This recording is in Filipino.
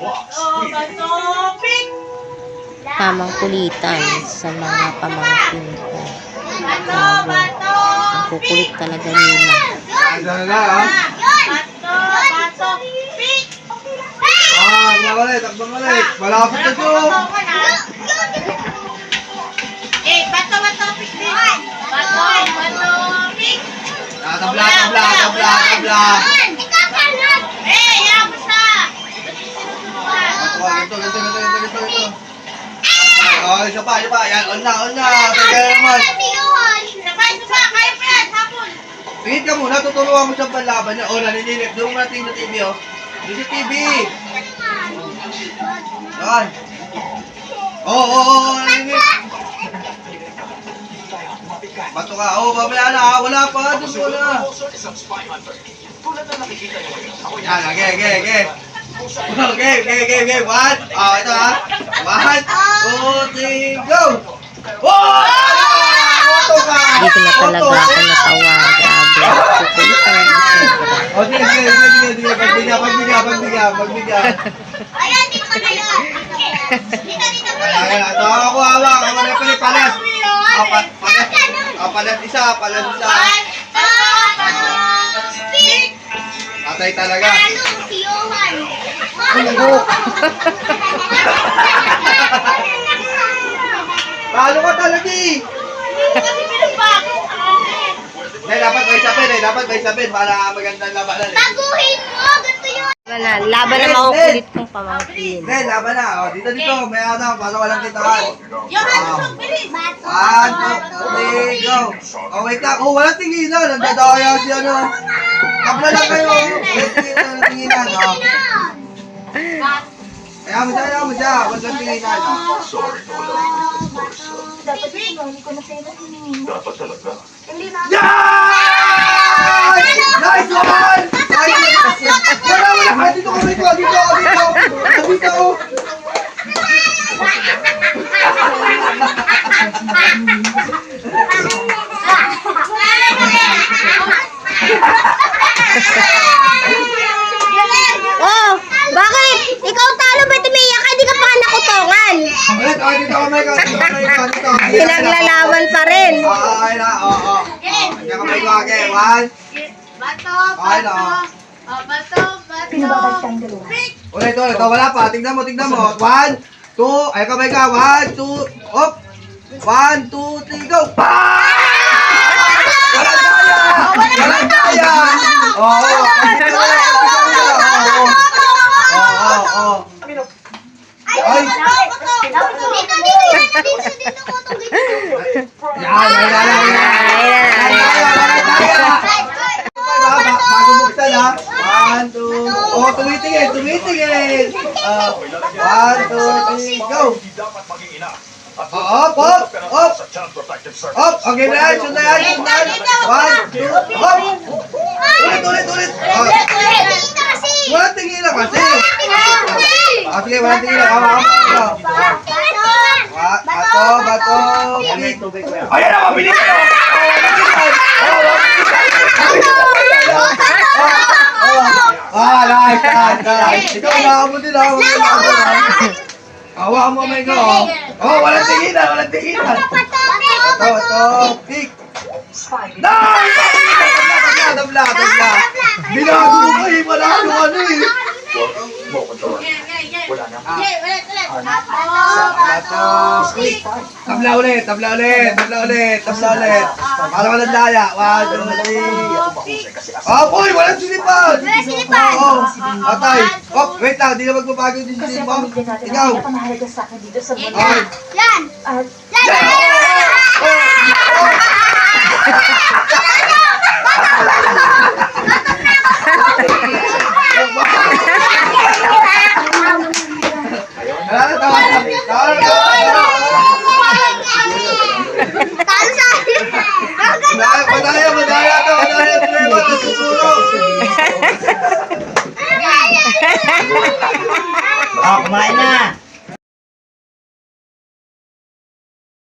Oh, tamang kulitan sa mga pamangkin ko. Bato, bato, Ang kukulit talaga nila. Na lang, ha? bato, bato, pink. Ah, mawala, takbang ulit. Malapit na to. Eh, bato, bato, pink din. Bato, bato, pink. Ah, tabla, tabla, tabla, tabla. Ito, ito, ito, ito, ito, ito. Oh, isa pa, isa pa. Yan, on na, on na. Naman. Pa yan, hapon. Tingin ka muna, tutulungan mo siyang panlaban niya. Oh, naninilip. Doon mo natin sa TV, oh. Doon sa TV. Yan. Oo, oo, oo, naninilip. Bato ka. Oh, mamaya na, ha. Wala pa. Doon mo na. Yan, okay, okay, okay. Okay, okay, okay, okay. One. Oh, ito ha. One, two, three, go! Oh! Ka! Dito na talaga ako natawa. Grabe. Kukulit talaga sobra. O, sige, sige, sige, sige, sige, pagbigyan, pagbigyan, pagbigyan, pagbigyan. Ayan, dito na yun. Dito, dito. Ayan, ayan, ito ako, hawak, ako na pala, palas. O, pa, palas, isa, palas isa. One, bato, pink. Atay talaga. Talo ka talaga eh. Dapat may sabin eh, dapat may sabin para magandang labanan eh. Baguhin mo, yun. Laban na. Laban na mga kulit kong pamangkin. Hindi, laban na. O, dito, dito, may ano, para walang kitaan. Yung ano sa bilis. Two, three, go. Oh, wait lang. Oh, walang tinginan. Nagdadaya si ano. Kapla lang kayo. Walang tinginan. Oh. Kaya mo siya, kaya mo siya. Walang tinginan. Oh. Dapat hindi ko na sa'yo Yes! Nice one! Nice one! Wala, wala. Dito ko, dito, dito, dito. Dito, oh. Bakit? Ikaw talo ba tumiyak ka? Di ka pa nakutongan. Ulit, oh, dito ko, may dito, may dito, dito. Pinaglalaban pa rin. Oo, oo. Oh, Diyan ka may. One. Bato, bato. Oh, bato, bato. Pinababalik tayong dalawa. Pink. Ulit, ulit. Oh, wala pa. Tingnan mo, tingnan mo. One, two. Ay, kamay ka. One, two. Up. One, two, three, go. Pa! Walang daya! Walang daya! Oo. Oo, oo. Ay! Dito, dito, dito, dito, dito ko ito, dito. Yan, yan, yan, yan, yan. Walang daya, walang daya. Ba- ba- Bago buksan ha. One, two. Oh, tumitingin, tumitingin. Ah, one, two, three, go. Up, up, up. Up, okay na shoot na shoot na. One, two, up. Ulit, ulit, ulit. Oh, walang tingin na kasi. Ah, sige, walang tingin na. Hawa, hawa, hawa. Wa- Bato, bato. Ayan na, mabili ka na. Ikaw, hawakan mo din, hawakan mo may ko. Oh, walang tinginan, walang tinginan. Ito, ito, pick. Nice! Tabla, tabla, tabla. Binago mo ba eh, malalo ka na eh. Bato, pick. Tabla ulit, tabla ulit, tabla ulit, tabla ulit. Para walang laya. One, two, three. Ah, boy, walang sinipad. Oo, atay. Oh, wait lang, di na magbabago yung Kasi natin, Ikaw. ang pinakamahalaga sa akin dito sa. Okay. At Yeah! Oh, oh, Madaya, madaya to, madaya to, nasusunog. Oh, kumain na.